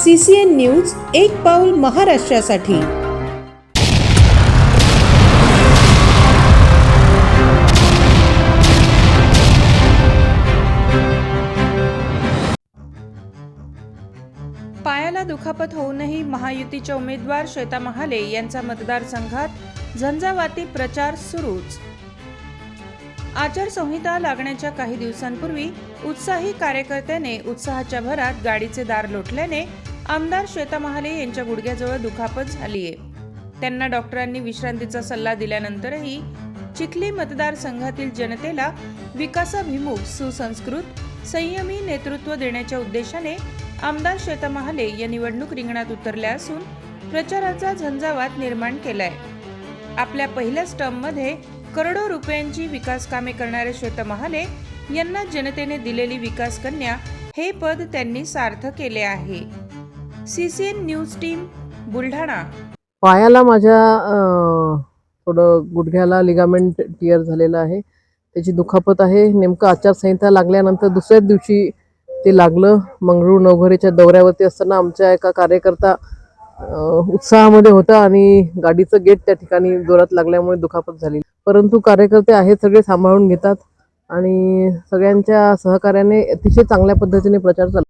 C C N news एक पाऊल महाराष्ट्रासाठी. पायाला दुखापत होऊनही महायुतीच्या उमेदवार श्वेता महाले यांचा मतदारसंघात झंझावाती प्रचार सुरूच. आचारसंहिता लागण्याच्या काही दिवसांपूर्वी उत्साही कार्यकर्त्याने उत्साहाच्या भरात गाडीचे दार लोटल्याने आमदार श्वेता महाले यांच्या गुडघ्याजवळ दुखापत झाली आहे त्यांना डॉक्टरांनी विश्रांतीचा सल्ला दिल्यानंतरही चिखली मतदारसंघातील जनतेला विकासाभिमुख सुसंस्कृत संयमी नेतृत्व देण्याच्या उद्देशाने आमदार श्वेता महाले या निवडणूक रिंगणात उतरल्या असून प्रचाराचा झंझावात निर्माण केलाय. आपल्या पहिल्या टर्ममध्ये करोडो रुपयांची विकास कामे करणारे श्वेता महाले यांना जनतेने दिलेली विकास कन्या हे पद त्यांनी सार्थ केले आहे. CCN news team Buldhana. पायाला माझ्या थोडं गुडघ्याला लिगामेंट टिअर झालेलं आहे. त्याची दुखापत आहे. नेमकं आचारसंहिता लागल्यानंतर दुसऱ्याच दिवशी ते लागलं. मंगळूर नवघरेच्या दौऱ्यावरती असताना आमच्या एका कार्यकर्ता उत्साहामध्ये होता आणि गाडीचं गेट त्या ठिकाणी जोरात लागल्यामुळे दुखापत झाली. परंतु कार्यकर्ते आहेत सगळे सांभाळून घेतात आणि सगळ्यांच्या सहकार्याने अतिशय चांगल्या पद्धतीने प्रचार चालू